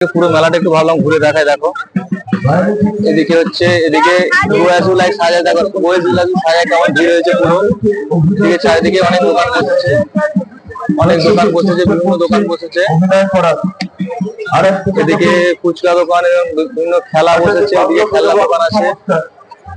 পুরো মেলাটা একটু ভাবলাম ঘুরে দেখায়, দেখো। এদিকে হচ্ছে, এদিকে সাজায় সাজা দেখো সাজা কেমন ভিড় হয়েছে পুরো। এদিকে চারিদিকে অনেক দোকান বসেছে। অনেক দোকান বসেছে, বিভিন্ন দোকান বসেছে। এদিকে ফুচকা দোকান এবং বিভিন্ন খেলা বসেছে, এদিকে খেলনা দোকান আছে।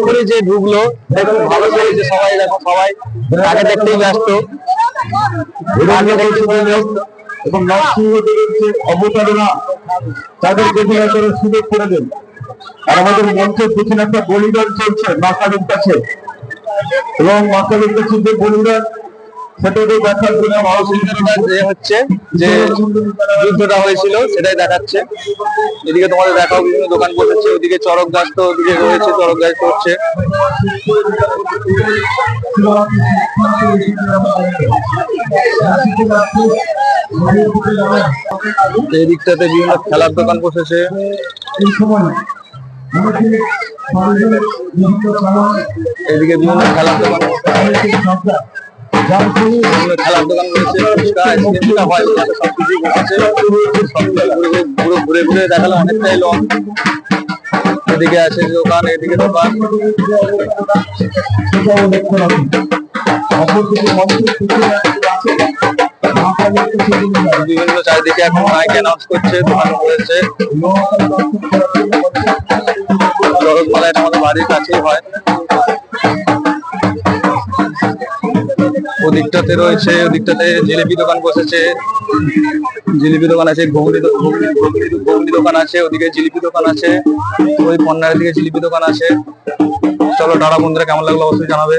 করে যে ঢুকলো, দেখুন ভালো করেছে সবাই দেখো সবাই। দেখতেই ব্যস্ত। যে অবতারণা। করে আর আমাদের একটা বলিদান চলছে মা কালীর কাছে। এবং মা কালীর কাছে যে বলিদান সেটাকে দেখার জন্য মহাসিংহের যে হচ্ছে যে যুদ্ধটা হয়েছিল, সেটাই দেখাচ্ছে। এদিকে তোমাদের দেখাও বিভিন্ন দোকান বসেছে, ওদিকে চরক গাছ তো ওদিকে রয়েছে চরক গাছ হচ্ছে এই দিকটাতে বিভিন্ন খেলার দোকান বসেছে। এদিকে বিভিন্ন খেলার দোকান খেলার দোকান রয়েছে হয় ওখানে সবকিছুই বসেছে ঘুরে ঘুরে ঘুরে ঘুরে দেখাল অনেকটাই লং এদিকে আছে দোকান, এদিকে দোকান বিভিন্ন চারিদিকে এখন মাইক অ্যানাউন্স করছে দোকান। করেছে চরক মেলাটা আমাদের বাড়ির কাছেই হয় ওদিকটাতে রয়েছে, ওদিকটাতে জিলিপি দোকান বসেছে। জিলিপি দোকান আছে, ঘুগনি ঘুগনি দোকান আছে, ওদিকে জিলিপি দোকান আছে। ওই কর্নারের দিকে জিলিপি দোকান আছে। চলো টাটা বন্ধুরা কেমন লাগল অবশ্যই জানাবে।